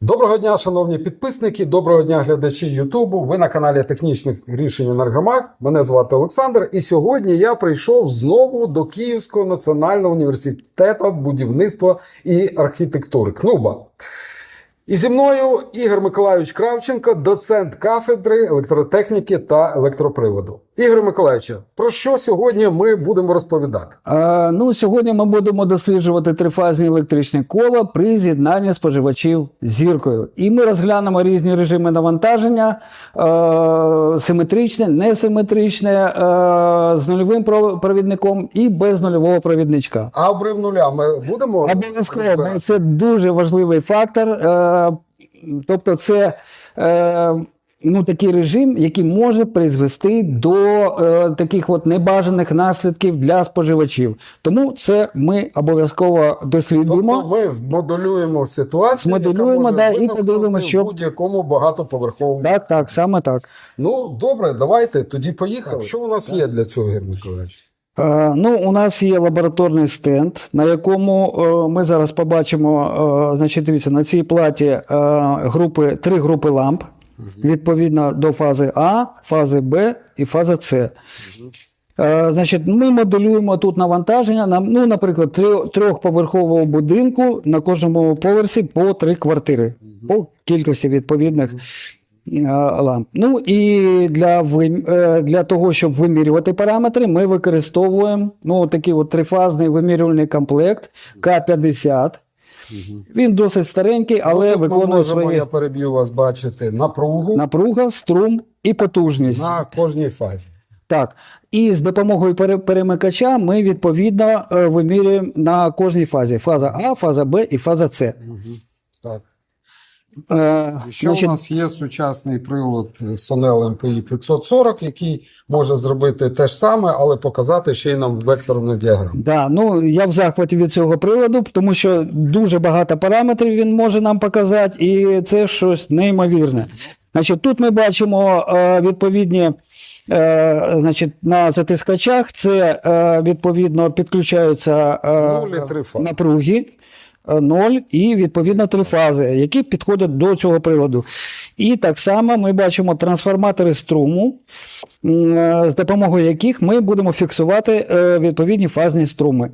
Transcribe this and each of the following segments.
Доброго дня, шановні підписники, доброго дня, глядачі Ютубу. Ви на каналі Технічних рішень Енергомаг. Мене звати Олександр. І сьогодні я прийшов знову до Київського національного університету будівництва і архітектури КНУБА. І зі мною Ігор Миколайович Кравченко, доцент кафедри електротехніки та електроприводу. Ігор Миколайович, про що сьогодні ми будемо розповідати? Е, ну, сьогодні ми будемо досліджувати трифазні електричні кола при з'єднанні споживачів зіркою. І ми розглянемо різні режими навантаження: е, симетричне, несиметричне, е, з нульовим про- провідником і без нульового провідничка. А обрив нуля ми будемо Обов'язково, це дуже важливий фактор. Е, тобто, це е, ну, такий режим, який може призвести до е, таких от небажаних наслідків для споживачів. Тому це ми обов'язково дослідуємо. Тобто ми змоделюємо ситуацію, Змоделюємо, яка може да, і виникнути подивимось, що- в будь-якому багатоповерховому. Так, так, саме так. Ну, добре, давайте тоді поїхали. Що у нас є для цього, Ігор Миколаївич? Е, Ну, у нас є лабораторний стенд, на якому е, ми зараз побачимо, е, значить, дивіться, на цій платі групи, три групи ламп, відповідно до фази А, фази Б і фази С. Значить, ми моделюємо тут навантаження, на, ну, наприклад, трьохповерхового будинку на кожному поверсі по три квартири, по кількості відповідних ламп. Ну і для, е, для того, щоб вимірювати параметри, ми використовуємо ну, такий от трифазний вимірювальний комплект К-50. Він досить старенький, але Ну, виконує можемо, свої я переб'ю вас, бачити напругу напруга, струм і потужність. на кожній фазі. Так. І з допомогою перемикача ми відповідно е, вимірюємо на кожній фазі: фаза А, фаза Б і фаза С. Так. Е, Ще значить, у нас є сучасний прилад Sonel MPI 540, який може зробити те ж саме, але показати ще й нам векторну діаграму. Да, ну я в захваті від цього приладу, тому що дуже багато параметрів він може нам показати, і це щось неймовірне. Значить, тут ми бачимо е, відповідні. Е, значить, на затискачах це відповідно підключаються напруги. Е, Ноль і відповідно три фази, які підходять до цього приладу. І так само ми бачимо трансформатори струму, е, з допомогою яких ми будемо фіксувати е, відповідні фазні струми.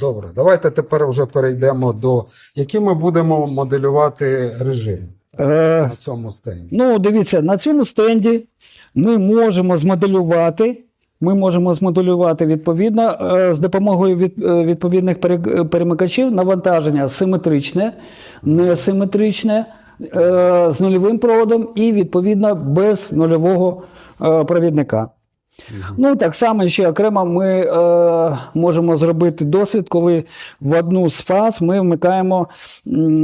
Добре, давайте тепер вже перейдемо до які ми будемо моделювати режим Е, на цьому стенді. Ну, дивіться, на цьому стенді ми можемо змоделювати. Ми можемо змоделювати відповідно е, з допомогою е, відповідних перемикачів навантаження симетричне, несиметричне, е, з нульовим проводом і відповідно без нульового провідника. Ну, так само ще окремо ми е, можемо зробити дослід, коли в одну з фаз ми вмикаємо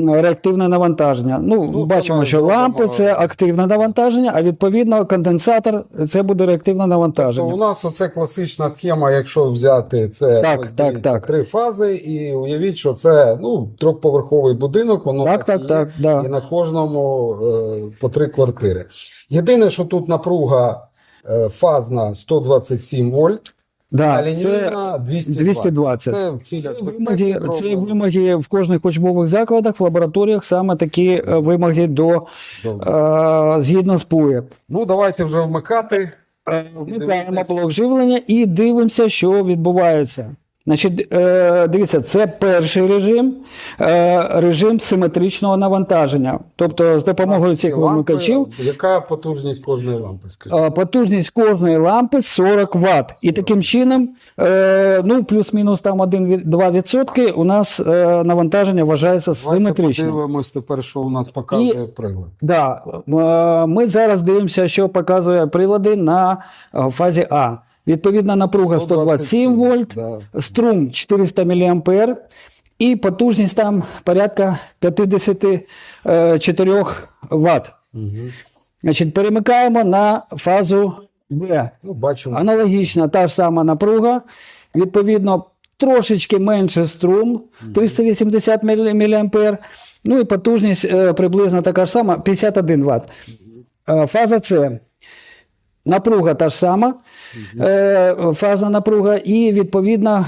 реактивне навантаження. Ну, це бачимо, що лампи це активне навантаження, а відповідно конденсатор це буде реактивне навантаження. у нас оце класична схема, якщо взяти це Так, ось так, так. три фази, і уявіть, що це ну, трьохповерховий будинок, воно Так, так, і є, так, да. на кожному е, по три квартири. Єдине, що тут напруга фазна 127 вольт, а Да, лінійна це 220. 220. Це цілях Це вимоги, це вимоги в кожних учбових закладах, в лабораторіях саме такі е, вимоги до е, згідно з ПУЄ. Ну, давайте вже вмикати. Вмикаємо дивитись. блок живлення і дивимося, що відбувається. Значить, е, дивіться, це перший режим, е, режим симетричного навантаження. Тобто, з допомогою цих вимикачів Яка потужність кожної лампи? Скажіть? е, потужність кожної лампи 40 Вт. І таким чином, ну, плюс-мінус там 1-2% у нас навантаження вважається Давайте симетричним. подивимось тепер, що у нас показує прилад. Да, ми зараз дивимося, що показує прилади на фазі А. Відповідна напруга 127 вольт, струм 400 мА і потужність там порядка 54 Вт. Значить, перемикаємо на фазу Б. Ну, бачимо. Аналогічна та ж сама напруга. Відповідно, трошечки менше струм 380 мА. Ну і потужність е, приблизно така ж сама 51 Вт. Е, Фаза С. Напруга та ж сама, е, фазна напруга, і відповідно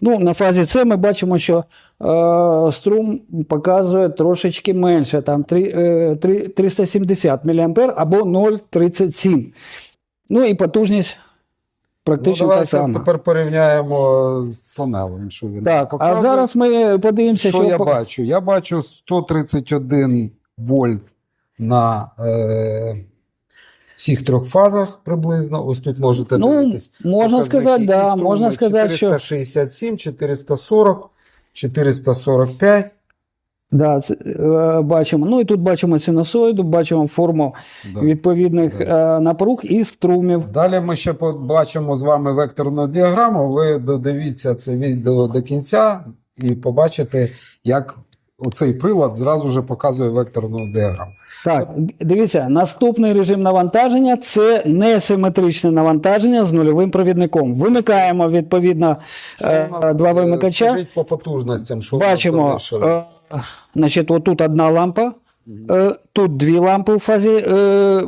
Ну, на фазі С ми бачимо, що е, струм показує трошечки менше, там три- е, три- 370 мА або 0,37. Ну і потужність практично ну, та сама. тепер порівняємо з Сонелом, що він Так, а зараз ми подивимося, що, що, я по- бачу? Я бачу 131 вольт на е, всіх трьох фазах приблизно. Ось тут можете Ну, дивитись. можна сказати, да, можна сказати, що 467, 440, 445. да, це, е, бачимо. Ну і тут бачимо синусоїду, бачимо форму Да. відповідних е, напруг і струмів. Далі ми ще побачимо з вами векторну діаграму. Ви додивіться це відео до кінця і побачите, як оцей прилад зразу ж показує векторну діаграму. Так, дивіться, наступний режим навантаження це несиметричне навантаження з нульовим провідником. Вимикаємо відповідно е, два е, вимикача. Скажіть по потужностям, що Бачимо, е, значить, отут одна лампа, е, тут дві лампи у фазі е,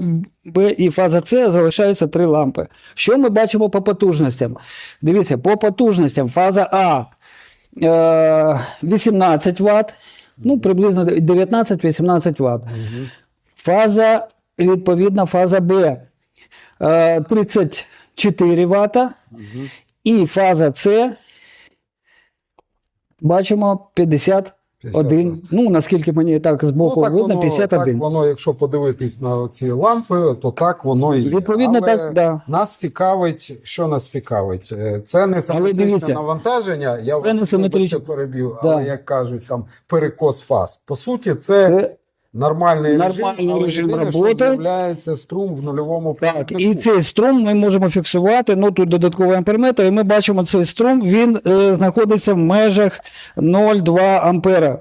Б і фаза С залишаються три лампи. Що ми бачимо по потужностям? Дивіться, по потужностям фаза А е, 18 Вт, ну приблизно 19-18 Вт. Фаза, відповідна, фаза Б е, 34 Вт. І фаза С бачимо 51. 51. Ну, наскільки мені так збоку так видно, воно, 51. Так воно, якщо подивитись на ці лампи, то так воно і є. Відповідно, Але так, да. нас цікавить, що нас цікавить? Е, Це не симетричне навантаження. Я це не симетричне. переб'ю, Да. але як кажуть, там перекос фаз. По суті, це, Це, нормальний, нормальний режим, режим але єдине, що роботи. з'являється струм в нульовому так, і цей струм ми можемо фіксувати. Ну, тут додатковий амперметр, і ми бачимо цей струм, він е, знаходиться в межах 0,2 ампера.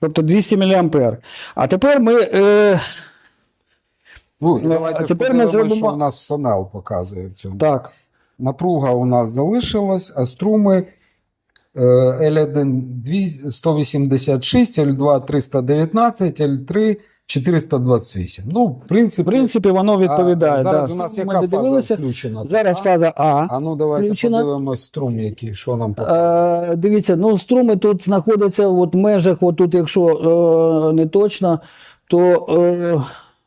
Тобто 200 мА. А тепер ми. Е, Ну, давайте а тепер ми зробимо- що у нас сонел показує в цьому. так, Напруга у нас залишилась, а струми L1 дві- 186, L2 319, L3 428. Ну, в в принципі, принципі, воно відповідає. а зараз да. у нас яка фаза включена? Зараз А? фаза А. А ну давайте включена. подивимось струм, який, що нам показує. Е, дивіться, ну струми тут знаходяться от в межах, от тут, якщо е, не точно, то е,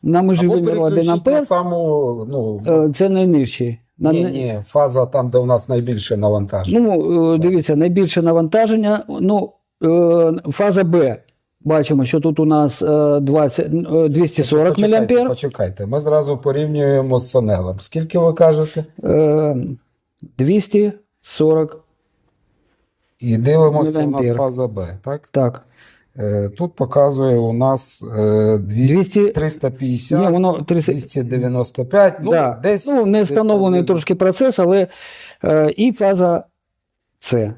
на межі виміру 1 переключіть на ампер, саму, ну, е, це найнижчий. На, ні, ні, фаза там, де у нас найбільше навантаження. Ну, е, дивіться, найбільше навантаження. Ну, е, фаза Б. Бачимо, що тут у нас е, 20, е, 240 почекайте, мА. почекайте, ми зразу порівнюємо з сонелем. Скільки ви кажете? Е, 240, І дивимося, у нас фаза Б, так? так. Е, Тут показує у нас е, 200, 200 350, Ні, воно 300, 295, ну, да. десь. ну, не встановлений приблизно. трошки процес, але е, і фаза С.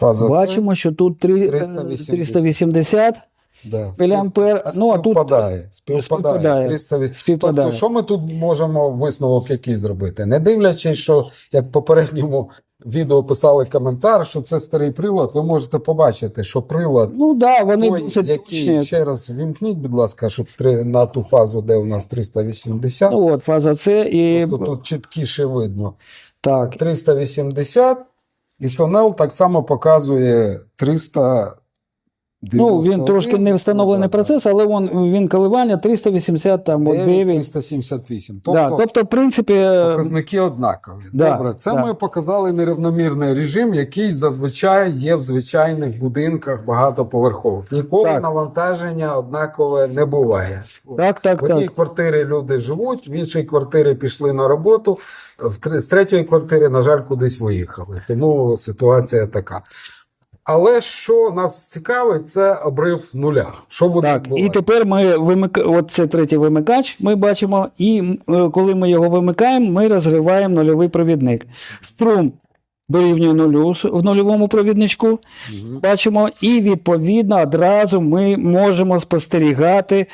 Фаза С, що тут три- е, 380. 380 да, міліампер. Ну, а тут співпадає, співпадає. співпадає. 300... співпадає. Тобто, що ми тут можемо висновок який зробити? Не дивлячись, що як в попередньому відео писали коментар, що це старий прилад, ви можете побачити, що прилад Ну да, вони той, це який, точні. ще раз вімкніть, будь ласка, щоб три, на ту фазу, де у нас 380, Ну, от, фаза С і просто тут чіткіше видно. так. 380, і Сонел так само показує 300. Ну, він трошки не встановлений процес, але він, він коливання 380 там, от 9. 378. Тобто, да, тобто, в принципі, показники однакові. Да, Добре, це да. ми показали нерівномірний режим, який зазвичай є в звичайних будинках багатоповерхових. Ніколи Так. навантаження однакове не буває. так, так, В одній так. квартирі люди живуть, в іншій квартирі пішли на роботу, в з третьої квартири, на жаль, кудись виїхали. Тому ситуація така. Але що нас цікавить, це обрив нуля. Що буде Так, і тепер ми вимик... от це третій вимикач, ми бачимо, і е, коли ми його вимикаємо, ми розриваємо нульовий провідник. Струм дорівнює нулю в нульовому провідничку. Бачимо, і відповідно одразу ми можемо спостерігати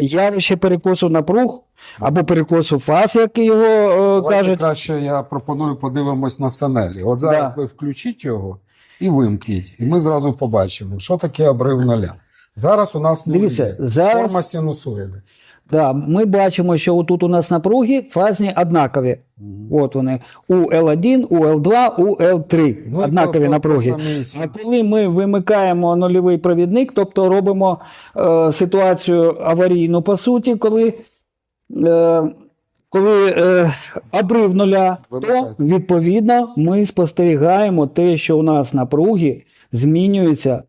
явище перекосу напруг або перекосу фаз, як його е, Давайте кажуть. краще я пропоную подивимось на Санелі. От зараз Да. ви включіть його і вимкніть, і ми зразу побачимо, що таке обрив нуля. Зараз у нас Дивіться, є. зараз- форма синусоїди. Да, ми бачимо, що тут у нас напруги фазні однакові. От вони. У L1, у L2, у L3. Ну, однакові по- напруги. А коли ми вимикаємо нульовий провідник, тобто робимо е, ситуацію аварійну, по суті, коли, е, коли е, обрив нуля, то відповідно ми спостерігаємо те, що у нас напруги змінюються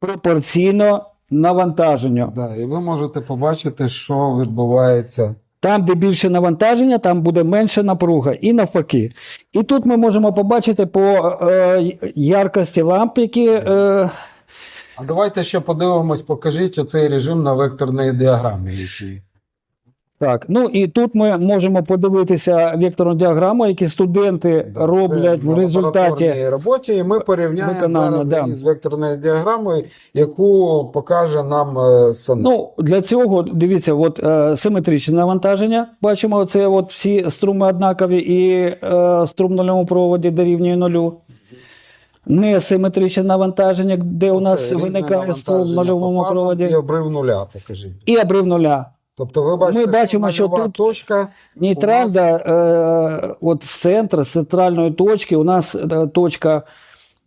пропорційно навантаженню. Да, і ви можете побачити, що відбувається. Там, де більше навантаження, там буде менше напруга, і навпаки. І тут ми можемо побачити по е, яркості ламп, які. Е, А давайте ще подивимось, покажіть оцей режим на векторній діаграмі. Так, ну і тут ми можемо подивитися векторну діаграму, які студенти роблять це в результаті. роботі, і ми порівняємо виконання, зараз да. із векторною діаграмою, яку покаже нам е. Ну, для цього дивіться, от е, симетричне навантаження. Бачимо, це от всі струми однакові, і е, струм нульовому проводі дорівнює нулю. Несиметричне навантаження, де у нас Це виникає струм в нульовому проводі, І обрив нуля, покажіть. і обрив нуля. Тобто ви бачите, Ми бачимо, що нульова тут точка. Нейтраль, У нас- е, от з центра, з центральної точки, у нас е, точка,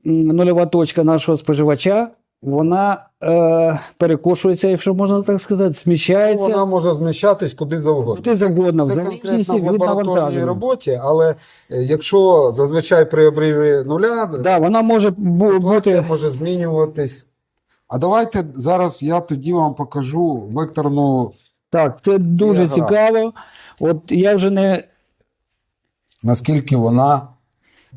м, нульова точка нашого споживача, вона е, перекошується, якщо можна так сказати, зміщається. Вона може зміщатись куди завгодно. Куди завгодно, в Це залежності в від лабораторній навантаження. роботі, але е, якщо зазвичай при обриві нуля, Да, вона може бу- ситуація бути. може змінюватись. А давайте зараз я тоді вам покажу векторну, Так, це дуже Діаграма. цікаво. От я вже не. наскільки вона.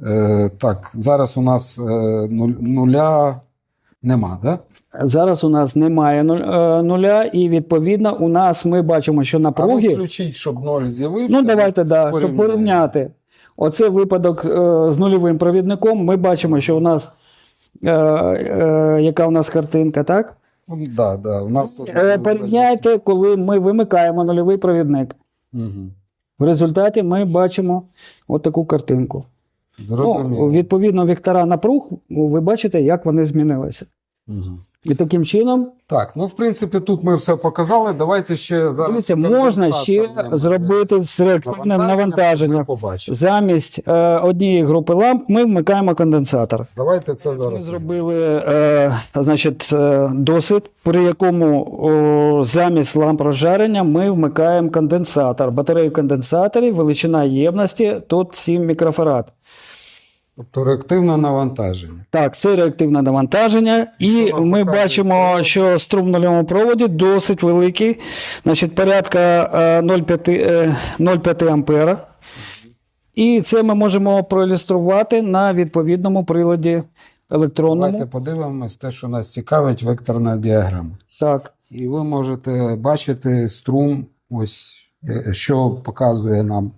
Е, так, зараз у нас е, нуль- нуля нема, да? Зараз у нас немає нуль- е, нуля, і відповідно у нас ми бачимо, що А ну напруги. включіть, щоб ноль з'явився. Ну, давайте, да, щоб порівняємо. порівняти. Оце випадок е, з нульовим провідником. Ми бачимо, що у нас е, е, яка у нас картинка, так? Ну, Да, да, у нас тут Е, порівняйте, коли ми вимикаємо нульовий провідник. Угу. В результаті ми бачимо от картинку. Ну, Зрозуміло. відповідно, вектора напруг, ви бачите, як вони змінилися. Мгм. І таким чином, Так, ну в принципі, тут ми все показали. Давайте ще зараз. дивіться, можна ще зробити з реактивним навантаженням. Замість е, однієї групи ламп ми вмикаємо конденсатор. Давайте це зараз Ми зробили е, значить, е, досвід, при якому о, замість ламп розжарення ми вмикаємо конденсатор. Батарею конденсаторів, величина ємності тут 7 мікрофарад. Тобто реактивне навантаження. Так, це реактивне навантаження, і Що ми показує? бачимо, що струм в нульовому проводі досить великий, значить порядка е, 0,5 е, 0,5 ампера. І це ми можемо проілюструвати на відповідному приладі електронному. Давайте подивимось те, що нас цікавить, векторна діаграма. Так. І ви можете бачити струм, ось е, що показує нам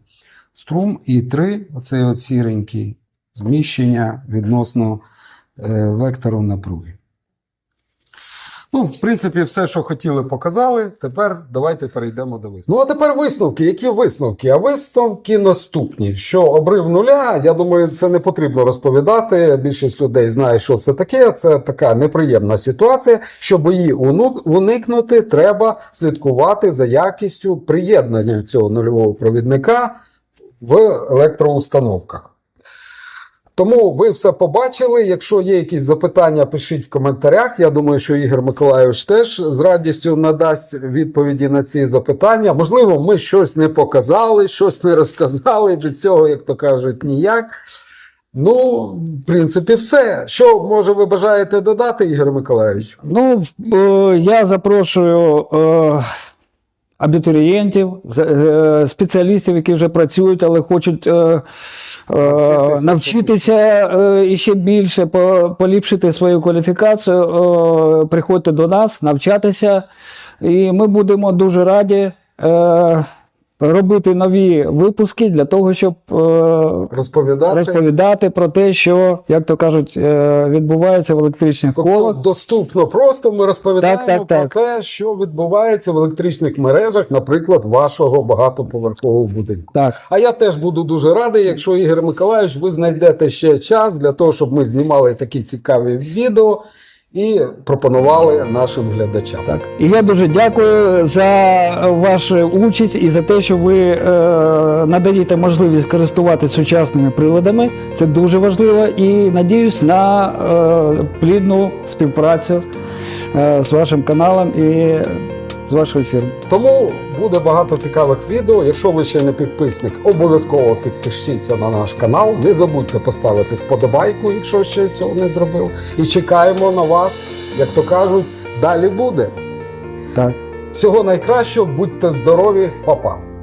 струм, і 3, оцей от сіренький, зміщення відносно е, вектору напруги. Ну, в принципі, все, що хотіли, показали. Тепер давайте перейдемо до висновку. Ну, а тепер висновки. Які висновки? А висновки наступні: що обрив нуля, я думаю, це не потрібно розповідати. Більшість людей знає, що це таке. Це така неприємна ситуація. Щоб її уникнути, треба слідкувати за якістю приєднання цього нульового провідника в електроустановках. Тому ви все побачили. Якщо є якісь запитання, пишіть в коментарях. Я думаю, що Ігор Миколайович теж з радістю надасть відповіді на ці запитання. Можливо, ми щось не показали, щось не розказали. Без цього, як то кажуть, ніяк. Ну, в принципі, все. Що може ви бажаєте додати, Ігор Миколайович? Ну, е, я запрошую е, абітурієнтів, е, спеціалістів, які вже працюють, але хочуть. Е, е, Навчитися. Навчитися і ще більше поліпшити свою кваліфікацію. Приходьте до нас, навчатися, і ми будемо дуже раді робити нові випуски для того, щоб е, Розповідати? розповідати про те, що, як то кажуть, е, відбувається в електричних Тобто колах. доступно просто ми розповідаємо Так, так, так. про те, що відбувається в електричних мережах, наприклад, вашого багатоповерхового будинку. Так. А я теж буду дуже радий, якщо Ігор Миколайович, ви знайдете ще час для того, щоб ми знімали такі цікаві відео. І пропонували нашим глядачам. Так, і я дуже дякую за вашу участь і за те, що ви е, надаєте можливість користуватися сучасними приладами. Це дуже важливо. І надіюсь на е, плідну співпрацю е, з вашим каналом і з вашої фірми. Тому буде багато цікавих відео. Якщо ви ще не підписник, обов'язково підпишіться на наш канал. Не забудьте поставити вподобайку, якщо ще цього не зробив. І чекаємо на вас, як то кажуть, далі буде. Так. Всього найкращого, будьте здорові, па-па!